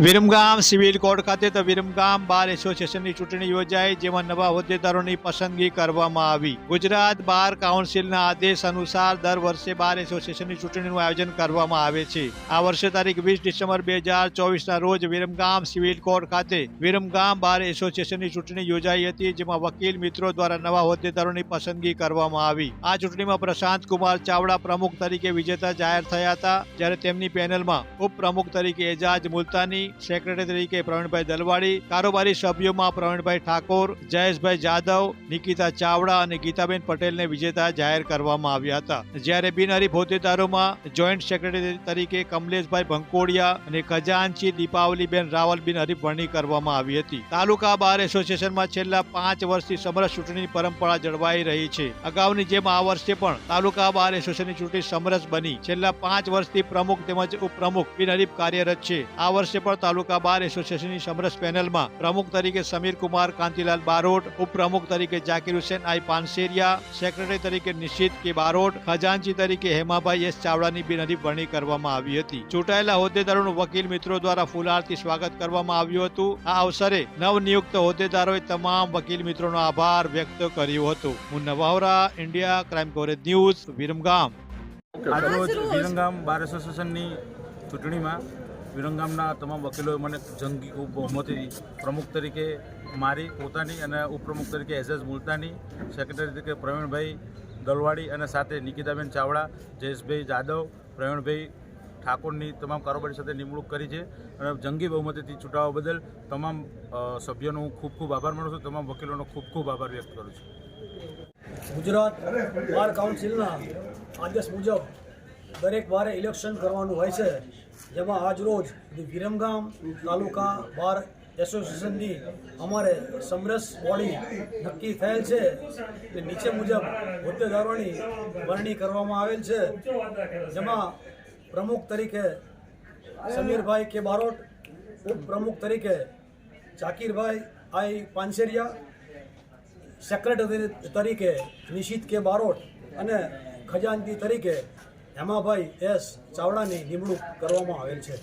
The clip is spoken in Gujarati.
વિરમગામ સિવિલ કોર્ટ ખાતે તો વિરમગામ બાર એસોસિએશનની ચૂંટણી યોજાઈ, જેમાં નવા હોદ્દેદારોની પસંદગી કરવામાં આવી. ગુજરાત બાર કાઉન્સિલના આદેશ અનુસાર દર વર્ષે બાર એસોસિએશનની ચૂંટણીનું આયોજન કરવામાં આવે છે. આ વર્ષે તારીખ વીસ ડિસેમ્બર બે હજાર ચોવીસના રોજ વિરમગામ સિવિલ કોર્ટ ખાતે વિરમગામ બાર એસોસિએશનની ચૂંટણી યોજાઈ હતી, જેમાં વકીલ મિત્રો દ્વારા નવા હોદ્દેદારોની પસંદગી કરવામાં આવી. આ ચૂંટણીમાં પ્રશાંત કુમાર ચાવડા પ્રમુખ તરીકે વિજેતા જાહેર થયા હતા, જ્યારે તેમની પેનલમાં ઉપપ્રમુખ તરીકે એજાજ મુલતાની સેક્રેટરી તરીકે પ્રવીણભાઈ દલવાડી, કારોબારી સભ્યોમાં પ્રવીણભાઈ ઠાકોર, જયેશભાઈ જાદવ, નિકિતા ચાવડા અને ગીતાબેન પટેલને વિજેતા જાહેર કરવામાં આવ્યા હતા. જ્યારે બિનહરી હોદ્દેદારોમાં જોઈન્ટ સેક્રેટરી તરીકે કમલેશભાઈ ભંકોડિયા અને ખજાનચી દીપાવલીબેન રાવલ બિનહરીફ વરણી કરવામાં આવી હતી. તાલુકા બાર એસોસિએશનમાં છેલ્લા પાંચ વર્ષથી સમરસ ચૂંટણીની પરંપરા જળવાઈ રહી છે. અગાઉની જેમ આ વર્ષે પણ તાલુકા બાર એસોસિએશનની ચૂંટણી સમરસ બની. છેલ્લા પાંચ વર્ષથી પ્રમુખ તેમજ ઉપપ્રમુખ બિનહરીફ કાર્યરત છે. આ વર્ષે પણ તાલુકા બાર એસોસિએશનની સમરસ પેનલમાં પ્રમુખ તરીકે સમીર કુમાર કાંતિલાલ બારોટ, ઉપપ્રમુખ તરીકે જાકીર હુસેન, આઈ પાનસેરિયા, સેક્રેટરી તરીકે નિશિત કે બારોટ, ખજાનચી તરીકે હેમાભાઈ એસ ચાવડાની બિનહરીફ વરણી કરવામાં આવી હતી. ચૂંટાયેલા હોદ્દેદારોનું વકીલ મિત્રો દ્વારા ફુલારથી સ્વાગત કરવામાં આવ્યું હતું. આ અવસરે નવનિયુક્ત હોદ્દેદારોએ તમામ વકીલ મિત્રોનો આભાર વ્યક્ત કર્યો હતો. હું નવાવરા, India crime coverage news, Viramgam. આજરોજ વિરમગામ બાર એસોસિએશનની ચૂંટણીમાં વિરંગામના તમામ વકીલોએ મને જંગી બહુમતી પ્રમુખ તરીકે મારી પોતાની અને ઉપપ્રમુખ તરીકે એઝેઝ મુલતાની સેક્રેટરી તરીકે પ્રવીણભાઈ દલવાડી અને સાથે નિકિતાબેન ચાવડા, જયેશભાઈ જાદવ, પ્રવીણભાઈ ઠાકોરની તમામ કારોબારી સાથે નિમણૂક કરી છે. અને જંગી બહુમતીથી ચૂંટાવા બદલ તમામ સભ્યોનો હું ખૂબ ખૂબ આભાર માનું છું. તમામ વકીલોનો ખૂબ ખૂબ આભાર વ્યક્ત કરું છું. ગુજરાત બાર કાઉન્સિલના આદેશ મુજબ દરેક વારે ઇલેક્શન કરવાનું હોય છે. જેમાં આજરોજ વિરમગામ તાલુકા બાર એસોસિએશનની અમારે સમરસ બોડી નક્કી થયેલ છે. તે નીચે મુજબ હોદ્દેદારોની વરણી કરવામાં આવેલ છે. જેમાં પ્રમુખ તરીકે સમીરભાઈ કે બારોટ, ઉપપ્રમુખ તરીકે જાકીરભાઈ આઈ પાનસેરિયા સેક્રેટરી તરીકે નિશિત કે બારોટ અને ખજાનચી તરીકે હેમાભાઈ એસ ચાવડાની નિમણૂક કરવામાં આવેલ છે.